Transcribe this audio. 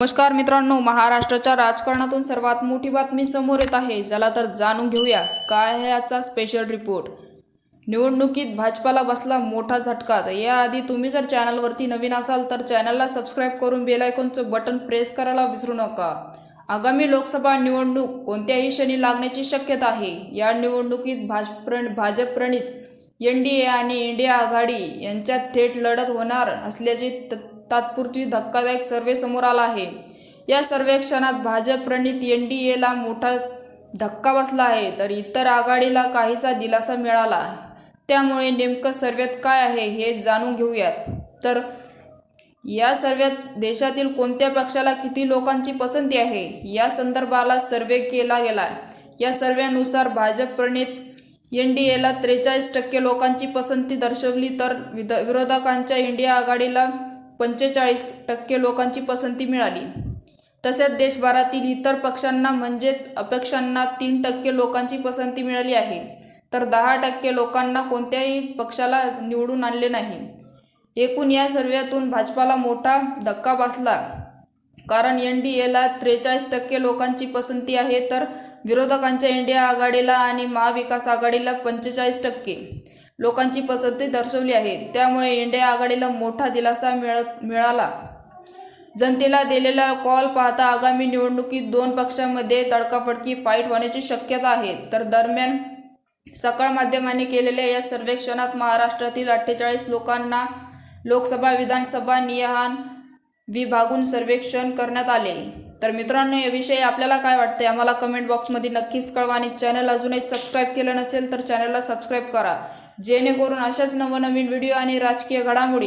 नमस्कार मित्रांनो महाराष्ट्राच्या राजकारणातून सर्वात मोठी बातमी समोर येत आहे. चला तर जाणून घेऊया काय आहे याचा स्पेशल रिपोर्ट निवडणुकीत भाजपाला बसला मोठा झटका. तर याआधी तुम्ही जर चॅनलवरती नवीन असाल तर चॅनलला सबस्क्राईब करून बेल आयकॉनचं बटन प्रेस करायला विसरू नका. आगामी लोकसभा निवडणूक कोणत्याही क्षणी लागण्याची शक्यता आहे. या निवडणुकीत भाजप्र भाजप प्रणित एन डी ए आणि इंडिया आघाडी यांच्यात थेट लढत होणार असल्याचे त- तात्पुरती धक्कादायक सर्वे समोर आला आहे. या सर्वेक्षणात भाजप प्रणित एन डी एला मोठा धक्का बसला आहे तर इतर आघाडीला काहीसा दिलासा मिळाला आहे. त्यामुळे नेमकं सर्वेत काय आहे हे जाणून घेऊयात. तर या सर्वेत देशातील कोणत्या पक्षाला किती लोकांची पसंती आहे? या संदर्भाला सर्वे केला गेला या सर्वेनुसार भाजप प्रणित एन डी एला त्रेचाळीस टक्के लोकांची पसंती दर्शवली तर विद विरोधकांच्या इंडिया आघाडीला पंचेचाळीस टक्के लोकांची पसंती मिळाली. तसेच देशभरातील इतर पक्षांना म्हणजेच अपेक्षांना तीन टक्के लोकांची पसंती मिळाली आहे. तर दहा टक्के लोकांना कोणत्याही पक्षाला निवडून आणले नाही. एकूण या सर्वेतून भाजपाला मोठा धक्का बसला. कारण एन डी एला त्रेचाळीस टक्के लोकांची पसंती आहे तर विरोधकांच्या इंडिया आघाडीला आणि महाविकास आघाडीला पंचेचाळीस टक्के. लोकांची पसंती दर्शवली आहे. त्यामुळे इंडिया आघाडीला मोठा दिलासा मिळत मिळाला. जनतेला दिलेला कॉल पाहता आगामी निवडणुकीत दोन पक्षांमध्ये तडकाफडकी फाईट होण्याची शक्यता आहे. तर दरम्यान सकाळ माध्यमांनी केलेल्या या सर्वेक्षणात महाराष्ट्रातील अठ्ठेचाळीस लोकांना लोकसभा विधानसभा नियहान विभागून सर्वेक्षण करण्यात आले. तर मित्रांनो याविषयी आपल्याला काय वाटते आम्हाला कमेंट बॉक्समध्ये नक्कीच कळवा आणि चॅनल अजूनही सबस्क्राईब केलं नसेल तर चॅनलला सबस्क्राईब करा. जेणेकरून अशाच नवनवीन व्हिडिओ आणि राजकीय घडामोडी